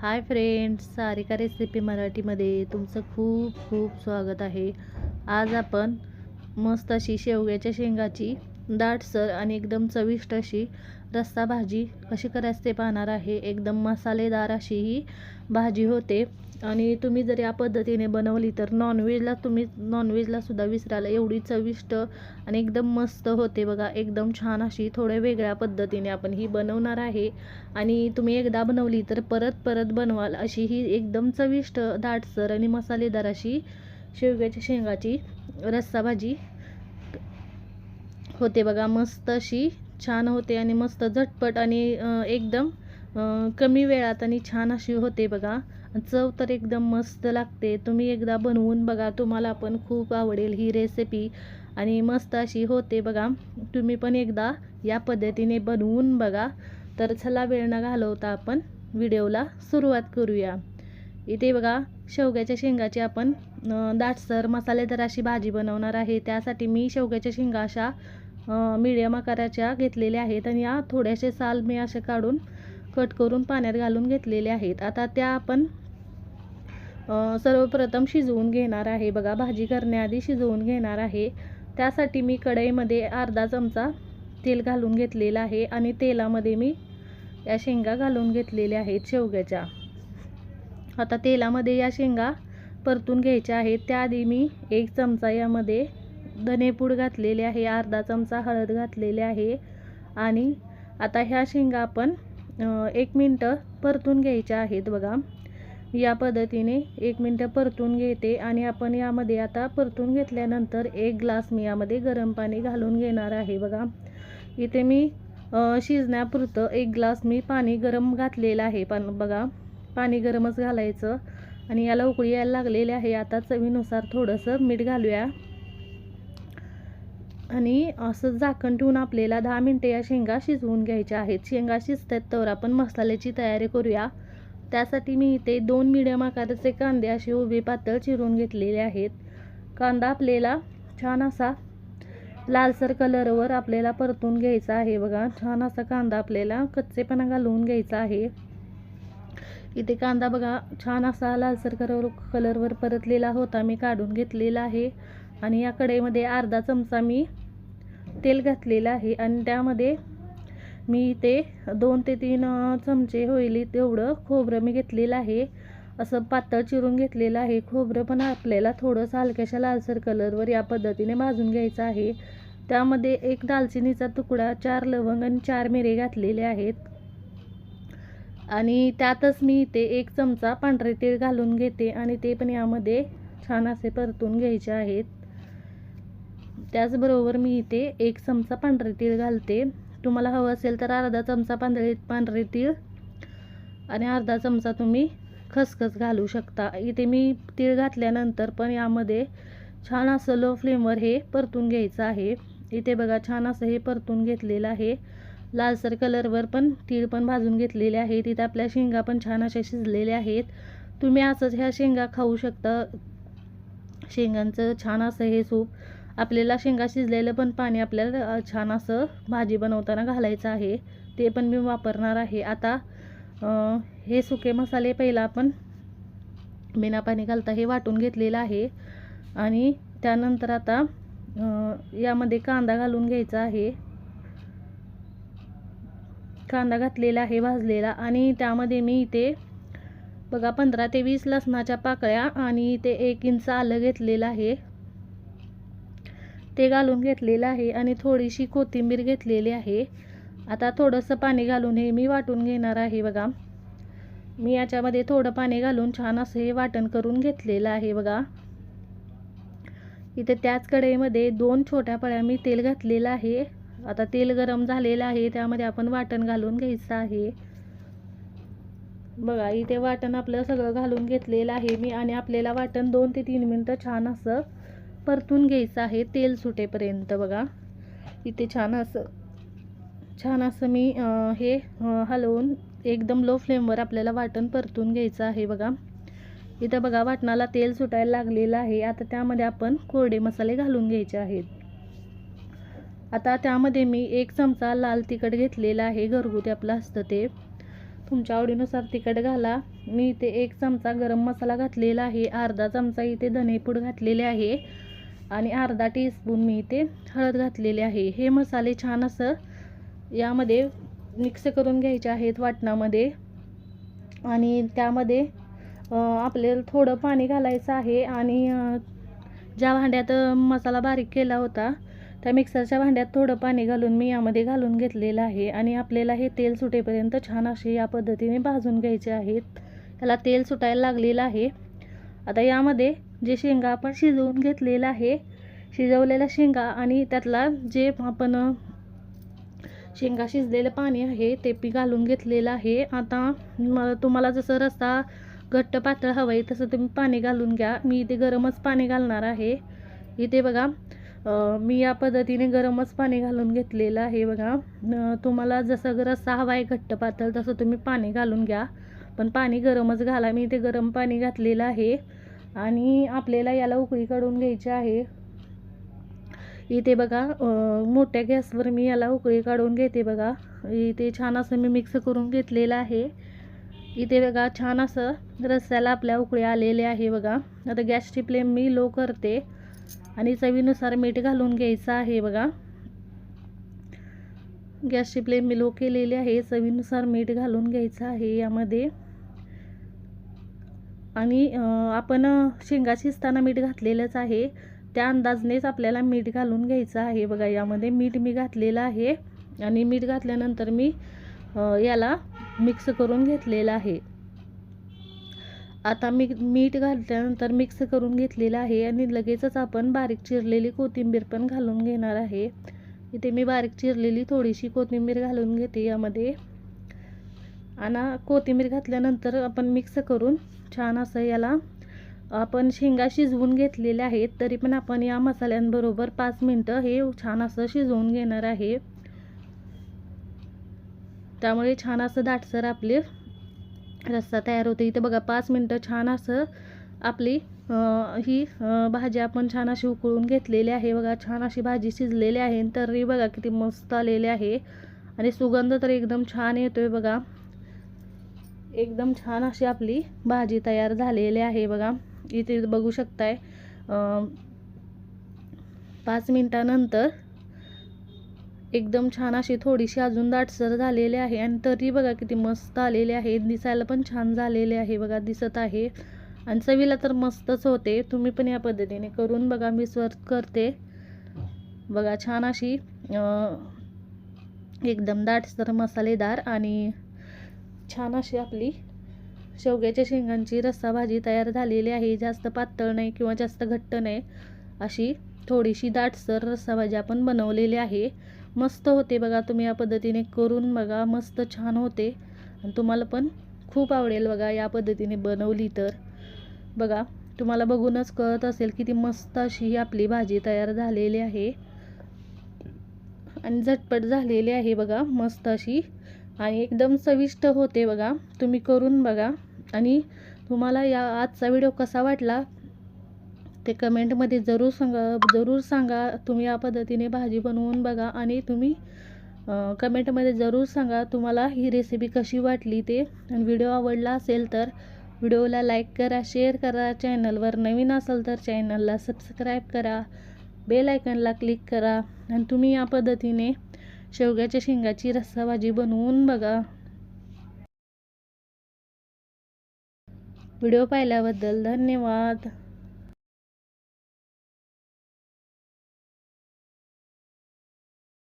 Hi friends Sarika recipe मराठीमध्ये तुमचं खूप खूप स्वागत आहे. आज आपण मस्त अशी शेवग्याच्या शेंगाची दाटसर आणि एकदम चविष्ट अशी रस्सा भाजी कशी करायची ते पाहणार आहे. एकदम मसालेदार अशी ही भाजी होते. आणि तुम्ही जर या पद्धतीने बनवली तर नॉनव्हेजला तुम्ही नॉनव्हेजला सुद्धा विसरायला एवढी चविष्ट आणि एकदम मस्त होते बघा. एकदम छान अशी थोड्या वेगळ्या पद्धतीने आपण ही बनवणार आहे. आणि तुम्ही एकदा बनवली तर परत परत बनवाल अशी ही एकदम चविष्ट दाटसर आणि मसालेदार अशी शेवग्याच्या शेंगाची रस्सा भाजी होते बघा. मस्त अशी छान होते आणि मस्त झटपट आणि एकदम कमी वेळात आणि छान अशी होते बघा. चव तर एकदम मस्त लागते. तुम्ही एकदा बनवून बघा. तुम्हाला पण खूप आवडेल ही रेसिपी आणि मस्त अशी होते बघा. तुम्ही पण एकदा या पद्धतीने बनवून बघा. तर चला वेळ न घालवता आपण व्हिडिओला सुरुवात करूया. इथे बघा शेवग्याच्या शेंगाची आपण दाटसर मसालेदार अशी भाजी बनवणार आहे. त्यासाठी मी शेवग्याच्या शेंगा अशा मीडियम आकाराच्या घेतलेल्या आहेत आणि या थोड्याशे साल मी असे काढून कट करून पाण्यात घालून घेतलेले आहेत. आता त्या आपण सर्वप्रथम शिजवून घेणार आहे. बघा भाजी करण्याआधी शिजवून घेणार आहे. त्यासाठी मी कढईमध्ये अर्धा चमचा तेल घालून घेतलेलं आहे आणि तेलामध्ये मी या शेंगा घालून घेतलेल्या आहेत शेवग्याच्या. आता तेलामध्ये या शेंगा परतून घ्यायच्या आहेत. त्याआधी मी एक चमचा यामध्ये धनेपूड घातलेले आहे अर्धा चमचा हळद घातलेले आहे. आणि आता ह्या शेंगा आपण एक मिनटं परतून घ्यायच्या आहेत बघा. या पद्धतीने एक मिनटं परतून घेते आणि आपण यामध्ये आता परतून घेतल्यानंतर एक ग्लास मी यामध्ये गरम पाणी घालून घेणार आहे बघा. इथे मी शिजण्यापुरतं एक ग्लास मी पाणी गरम घातलेलं आहे. पण बघा पाणी गरमच घालायचं. आणि याला उकळी यायला लागलेली आहे. आता चवीनुसार थोडंसं मीठ घालूया. आणि असं झाकण ठेवून आपल्याला दहा मिनटे या शेंगा शिजवून घ्यायच्या आहेत. शेंगा शिजतात तर आपण मसाल्याची तयारी करूया. त्यासाठी मी इथे दोन मिडियम आकाराचे कांदे असे उभे पातळ चिरून घेतलेले आहेत. कांदा आपल्याला छान असा लालसर कलरवर आपल्याला परतून घ्यायचा आहे. बघा छान असा कांदा आपल्याला कच्चेपणा घालवून घ्यायचा आहे. इथे कांदा बघा छान असा लालसर कलर कलरवर परतलेला होता. मी काढून घेतलेला आहे. आणि या कढईमध्ये अर्धा चमचा मी तेल घातलेलं आहे आणि त्यामध्ये मी ते दोन ते तीन चमचे होईल तेवढं खोबरं मी घेतलेलं आहे. असं पातळ चिरून घेतलेलं आहे. खोबरं पण आपल्याला थोडंसं हलक्याशा लालसर कलरवर या पद्धतीने भाजून घ्यायचं आहे. त्यामध्ये एक दालचिनीचा तुकडा चार लवंग आणि चार मिरे घातलेले आहेत. आणि त्यातच मी इथे एक चमचा पांढरे तीळ घालून घेते आणि ते पण यामध्ये छान असे परतून घ्यायचे आहेत. त्याचबरोबर मी इथे एक चमचा पांढरे तीळ घालते. तुम्हाला हवं असेल तर अर्धा चमचा पांढरे पांढरे तीळ आणि अर्धा चमचा तुम्ही खसखस घालू शकता. इथे मी तीळ घातल्यानंतर पण यामध्ये छान असं लो फ्लेमवर हे परतून घ्यायचं आहे. इथे बघा छान असं हे परतून घेतलेलं आहे. लालसर कलरवर पण तीळ पण भाजून घेतलेले आहेत. इथे आपल्या शेंगा पण छान अशा शिजलेल्या आहेत. तुम्ही असंच ह्या शेंगा खाऊ शकता. शेंगांचं छान असं हे सूप आपल्याला शेंगा शिजलेलं पण पाणी आपल्याला छान असं भाजी बनवताना घालायचं आहे. ते पण मी वापरणार आहे. आता हे सुके मसाले पहिला आपण बिना पाणी घालता हे वाटून घेतलेलं आहे. आणि त्यानंतर आता यामध्ये कांदा घालून घ्यायचा आहे. कांदा घातलेला आहे भाजलेला. आणि त्यामध्ये मी इथे बघा पंधरा ते वीस लसणाच्या पाकळ्या आणि इथे एक इंच आलं घेतलेलं आहे. ते घालून घेतलेलं आहे आणि थोडीशी कोथिंबीर घेतलेली आहे. आता थोडंसं पाणी घालून हे मी वाटून घेणार आहे बघा. मी याच्यामध्ये थोडं पाणी घालून छान असं हे वाटण करून घेतलेलं आहे बघा. इथे त्याच कढईमध्ये दोन छोट्या पळ्या मी तेल घातलेलं आहे. आता तेल गरम झालेलं आहे त्यामध्ये आपण वाटण घालून घ्यायचं आहे. बघा इथे वाटण आपलं सगळं घालून घेतलेलं आहे मी आणि आपल्याला वाटण दोन ते तीन मिनटं छान असं परतून घ्यायचं आहे तेल सुटेपर्यंत बघा. इथे छान असं छान असं मी हे हलवून एकदम लो फ्लेमवर आपल्याला वाटण परतून घ्यायचं आहे बघा. इथं बघा वाटणाला तेल सुटायला लागलेलं आहे. आता त्यामध्ये आपण कोरडे मसाले घालून घ्यायचे आहेत. आता त्यामध्ये मी एक चमचा लाल तिखट घेतलेला आहे घरगुती आपलं असतं ते. तुमच्या आवडीनुसार तिखट घाला. मी इथे एक चमचा गरम मसाला घातलेला आहे अर्धा चमचा इथे धनेपूड घातलेले आहे. आणि अर्धा टीस्पून मी इथे हळद घातलेली आहे. हे मसाले छान असं यामध्ये मिक्स करून घ्यायचे आहेत वाटणामध्ये. आणि त्यामध्ये आपल्याला थोडं पाणी घालायचं आहे आणि ज्या भांड्यात मसाला बारीक केला होता त्या मिक्सरच्या भांड्यात थोडं पाणी घालून मी यामध्ये घालून घेतलेलं आहे. आणि आपल्याला हे तेल सुटेपर्यंत छान असे या पद्धतीने भाजून घ्यायचे आहेत. त्याला तेल सुटायला लागलेलं आहे. आता यामध्ये जे शेंगा आपण शिजवून घेतलेलं आहे शिजवलेल्या शेंगा आणि त्यातला जे आपण शेंगा शिजलेलं पाणी आहे ते पी घालून घेतलेलं आहे. आता तुम्हाला जसं रस्सा घट्ट पातळ हवं आहे तसं तुम्ही पाणी घालून घ्या. मी इथे गरमच पाणी घालणार आहे. इथे बघा मी या पद्धतीने गरमच पाणी घालून घेतलेलं आहे बघा. तुम्हाला जसं रस्सा हवा आहे घट्ट पातळ तसं तुम्ही पाणी घालून घ्या. पण पाणी गरमच घाला. मी इथे गरम पाणी घातलेलं आहे. आणि आपल्याला याला उकळी काढून घ्यायची आहे. इथे बघा मोठ्या गॅसवर मी याला उकळी काढून घेते बघा. इथे छान असं मी मिक्स करून घेतलेलं आहे. इथे बघा छान असं रस्त्याला आपल्या उकळी आलेले आहे बघा. आता गॅसची फ्लेम मी लो करते आणि चवीनुसार मीठ घालून घ्यायचं आहे बघा. गॅसची फ्लेम मी लो केलेली आहे. चवीनुसार मीठ घालून घ्यायचं आहे यामध्ये. आणि आपण शेंगा शिजताना मीठ घातलेलंच आहे. त्या अंदाजनेच आपल्याला मीठ घालून घ्यायचं आहे बघा. यामध्ये मीठ मी घातलेलं आहे आणि मीठ घातल्यानंतर मी याला मिक्स करून घेतलेलं आहे. आता मी मीठ घातल्यानंतर मिक्स करून घेतलेलं आहे आणि लगेचच आपण बारीक चिरलेली कोथिंबीर पण घालून घेणार आहे. इथे मी बारीक चिरलेली थोडीशी कोथिंबीर घालून घेते यामध्ये. आणि कोथिंबीर घातल्यानंतर आपण मिक्स करून छान असं याला आपण शेंगा शिजवून घेतलेल्या आहेत तरी पण आपण या मसाल्यांबरोबर पाच मिनटं हे छान असं शिजवून घेणार आहे. त्यामुळे छान असं दाटसर आपले रस्सा तयार होते. इथे बघा पाच मिनटं छान असं आपली अं, ही भाजी आपण छान अशी उकळून घेतलेली आहे. बघा छान अशी भाजी शिजलेली आहे. तरी बघा किती मस्त आलेली आहे. आणि सुगंध तर एकदम छान येतोय बघा. एकदम छान अशी आपली भाजी तयार झालेली आहे बघा. इथे बघू शकताय पाच मिनटानंतर एकदम छान अशी थोडीशी अजून दाटसर झालेली आहे आणि तरी बघा किती मस्त आलेले आहे. दिसायला पण छान झालेले आहे बघा दिसत आहे. आणि चवीला तर मस्तच होते. तुम्ही पण या पद्धतीने करून बघा मी सर्व करते. बघा छान अशी एकदम दाटसर मसालेदार आणि छान अशी आपली शेवग्याच्या शेंगांची रस्सा भाजी तयार झालेली आहे. जास्त पातळ नाही किंवा जास्त घट्ट नाही अशी थोडीशी दाटसर रस्सा भाजी आपण बनवलेली आहे. मस्त होते बघा तुम्ही या पद्धतीने करून बघा मस्त छान होते. आणि तुम्हाला पण खूप आवडेल बघा या पद्धतीने बनवली तर. बघा तुम्हाला बघूनच कळत असेल की ती मस्त अशी ही आपली भाजी तयार झालेली आहे. आणि झटपट झालेली आहे बघा मस्त अशी आणि एकदम चविष्ट होते बघा. तुम्ही करून बघा. आणि तुम्हाला या आजचा व्हिडिओ कसा वाटला ते कमेंटमध्ये जरूर सांगा जरूर सांगा. तुम्ही या पद्धतीने भाजी बनवून बघा आणि तुम्ही कमेंटमध्ये जरूर सांगा तुम्हाला ही रेसिपी कशी वाटली ते. आणि व्हिडिओ आवडला असेल तर व्हिडिओला लाईक करा शेअर करा. चॅनलवर नवीन असाल तर चॅनलला सबस्क्राईब करा. बेल आयकनला क्लिक करा. आणि तुम्ही या पद्धतीने शेवग्याच्या शेंगाची रस्सा भाजी बनवून बघा. व्हिडिओ पाहिल्याबद्दल धन्यवाद.